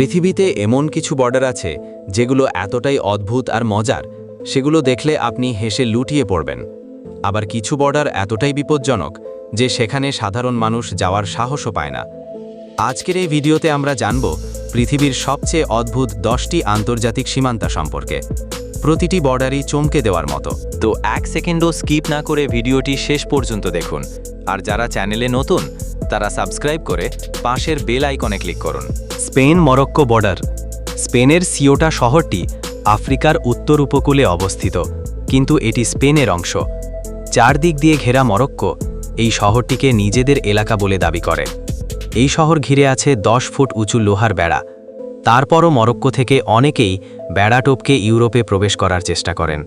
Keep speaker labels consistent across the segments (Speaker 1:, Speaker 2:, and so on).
Speaker 1: পৃথিবীতে এমন কিছু বর্ডার আছে, যেগুলো এতটাই অদ্ভুত আর মজার, সেগুলো দেখলে আপনি হেসে লুটিয়ে পড়বেন। আবার কিছু বর্ডার এতটাই বিপজ্জনক, যে সেখানে সাধারণ মানুষ যাওয়ার সাহসও পায় না। আজকের এই ভিডিওতে আমরা জানব পৃথিবীর সবচেয়ে অদ্ভুত দশটি আন্তর্জাতিক সীমান্তা সম্পর্কে। প্রতিটি বর্ডারই চমকে দেওয়ার মতো। তো এক সেকেন্ডও স্কিপ না করে ভিডিওটি শেষ পর্যন্ত দেখুন। আর যারা চ্যানেলে নতুন, তারা সাবস্ক্রাইব করে পাশের বেল আইকনে ক্লিক করুন। Spain Morocco border. স্পেনের সিওটা শহরটি আফ্রিকার উত্তর উপকূলে অবস্থিত, কিন্তু এটি স্পেনের অংশ। চারদিক দিয়ে ঘেরা মরক্কো এই শহরটিকে নিজেদের এলাকা বলে দাবি করে। এই শহর ঘিরে আছে দশ ফুট উঁচু লোহার বেড়া। তারপরও মরক্কো থেকে অনেকেই বেড়া টপকে ইউরোপে প্রবেশ করার চেষ্টা করেন।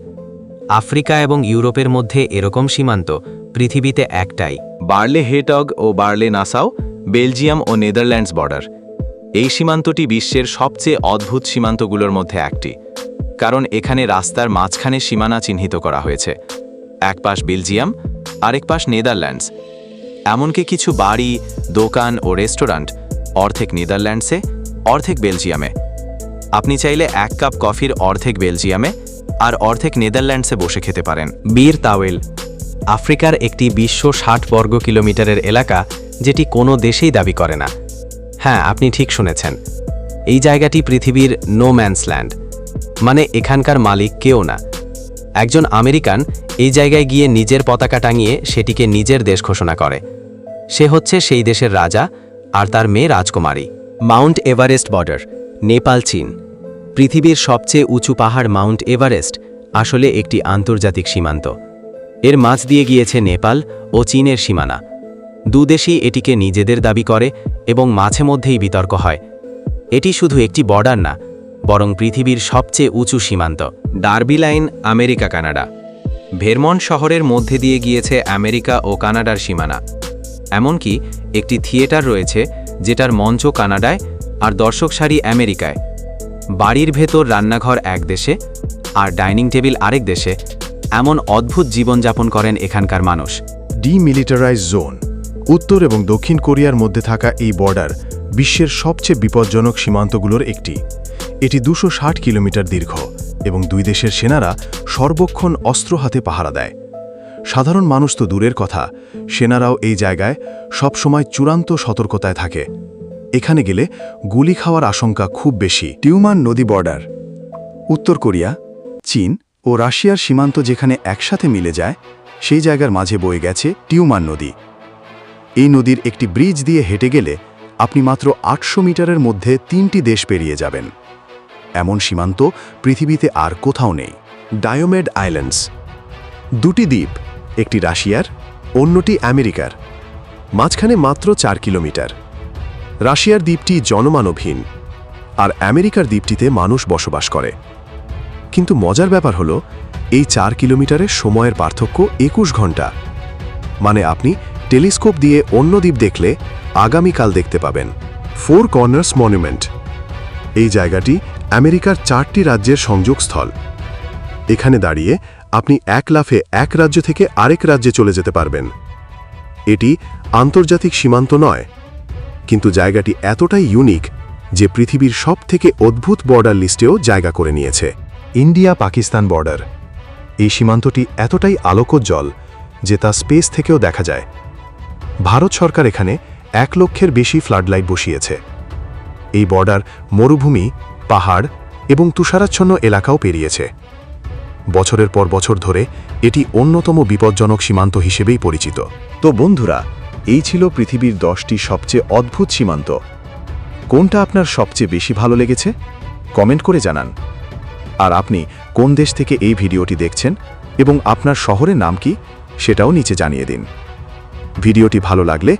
Speaker 1: আফ্রিকা এবং ইউরোপের মধ্যে এরকম সীমান্ত পৃথিবীতে একটাই। বার্লে হেটগ ও বার্লে নাসাও, বেলজিয়াম ও নেদারল্যান্ডস বর্ডার। এই সীমান্তটি বিশ্বের সবচেয়ে অদ্ভুত সীমান্তগুলোর মধ্যে একটি, কারণ এখানে রাস্তার মাঝখানে সীমানা চিহ্নিত করা হয়েছে। এক পাশ বেলজিয়াম, আরেক পাশ নেদারল্যান্ডস। এমনকি কিছু বাড়ি, দোকান ও রেস্টুরেন্ট অর্ধেক নেদারল্যান্ডসে, অর্ধেক বেলজিয়ামে। আপনি চাইলে এক কাপ কফির অর্ধেক বেলজিয়ামে আর অর্ধেক নেদারল্যান্ডসে বসে খেতে পারেন। বীর তাওয়েল, আফ্রিকার একটি বিশ্ব ষাট বর্গ কিলোমিটারের এলাকা যেটি কোনো দেশেই দাবি করে না। হ্যাঁ আপনি ঠিক শুনেছেন। এই জায়গাটি পৃথিবীর নো ম্যানস ল্যান্ড মানে এখানকার মালিক কেউ না। একজন আমেরিকান এই জায়গায় গিয়ে নিজের পতাকা টাঙিয়ে সেটিকে নিজের দেশ ঘোষণা করে। সে হচ্ছে সেই দেশের রাজা আর তার মেয়ে রাজকুমারী। মাউন্ট এভারেস্ট বর্ডার, নেপাল, চীন। পৃথিবীর সবচেয়ে উঁচু পাহাড় মাউন্ট এভারেস্ট আসলে একটি আন্তর্জাতিক সীমান্ত। এর মাঝ দিয়ে গিয়েছে নেপাল ও চীনের সীমানা। দুদেশই এটিকে নিজেদের দাবি করে এবং মাঝে মধ্যেই বিতর্ক হয়। এটি শুধু একটি বর্ডার না, বরং পৃথিবীর সবচেয়ে উঁচু সীমান্ত, Derby line, America, Canada. Vermont শহরের মধ্যে দিয়ে গিয়েছে আমেরিকা ও কানাডার সীমানা। এমনকি একটি থিয়েটার রয়েছে যেটার মঞ্চ কানাডায় আর দর্শক সারি আমেরিকায়। বাড়ির ভেতর রান্নাঘর এক দেশে আর ডাইনিং টেবিল আরেক দেশে এমন অদ্ভুত জীবনযাপন করেন এখানকার মানুষ।
Speaker 2: Demilitarize zone. উত্তর এবং দক্ষিণ কোরিয়ার মধ্যে থাকা এই বর্ডার বিশ্বের সবচেয়ে বিপজ্জনক সীমান্তগুলোর একটি। এটি দুশো কিলোমিটার দীর্ঘ এবং দুই দেশের সেনারা সর্বক্ষণ অস্ত্র হাতে পাহারা দেয়। সাধারণ মানুষ তো দূরের কথা, সেনারাও এই জায়গায় সবসময় চূড়ান্ত সতর্কতায় থাকে। এখানে গেলে গুলি খাওয়ার আশঙ্কা খুব বেশি। টিউমান নদী বর্ডার, উত্তর কোরিয়া, চীন ও রাশিয়ার সীমান্ত যেখানে একসাথে মিলে যায়, সেই জায়গার মাঝে বয়ে গেছে টিউমান নদী। এই নদীর একটি ব্রিজ দিয়ে হেঁটে গেলে আপনি মাত্র আটশো মিটারের মধ্যে তিনটি দেশ পেরিয়ে যাবেন। এমন সীমান্ত পৃথিবীতে আর কোথাও নেই। Diomede islands. দুটি দ্বীপ, একটি রাশিয়ার, অন্যটি আমেরিকার। মাঝখানে মাত্র চার কিলোমিটার। রাশিয়ার দ্বীপটি জনমানবহীন, আর আমেরিকার দ্বীপটিতে মানুষ বসবাস করে। কিন্তু মজার ব্যাপার হলো, এই চার কিলোমিটারের সময়ের পার্থক্য একুশ ঘণ্টা। মানে আপনি টেলিস্কোপ দিয়ে অন্য দ্বীপ দেখলে আগামীকাল দেখতে পাবেন। Four corners monument. এই জায়গাটি আমেরিকার চারটি রাজ্যের সংযোগস্থল। এখানে দাঁড়িয়ে আপনি এক লাফে এক রাজ্য থেকে আরেক রাজ্যে চলে যেতে পারবেন। এটি আন্তর্জাতিক সীমান্ত নয়, কিন্তু জায়গাটি এতটাই ইউনিক যে পৃথিবীর সব থেকে অদ্ভুত বর্ডার লিস্টেও জায়গা করে নিয়েছে। India Pakistan border. এই সীমান্তটি এতটাই আলোকোজ্জ্বল যে তা স্পেস থেকেও দেখা যায়। ভারত সরকার এখানে এক লক্ষের বেশি ফ্লাডলাইট বসিয়েছে। এই বর্ডার মরুভূমি, পাহাড় এবং তুষারাচ্ছন্ন এলাকাও পেরিয়েছে। বছরের পর বছর ধরে এটি অন্যতম বিপজ্জনক সীমান্ত হিসেবেই পরিচিত। তো বন্ধুরা, এই ছিল পৃথিবীর দশটি সবচেয়ে অদ্ভুত সীমান্ত। কোনটা আপনার সবচেয়ে বেশি ভালো লেগেছে? কমেন্ট করে জানান। আর আপনি কোন দেশ থেকে এই ভিডিওটি দেখছেন এবং আপনার শহরের নাম কি, সেটাও নিচে জানিয়ে দিন। ভিডিওটি ভালো লাগলে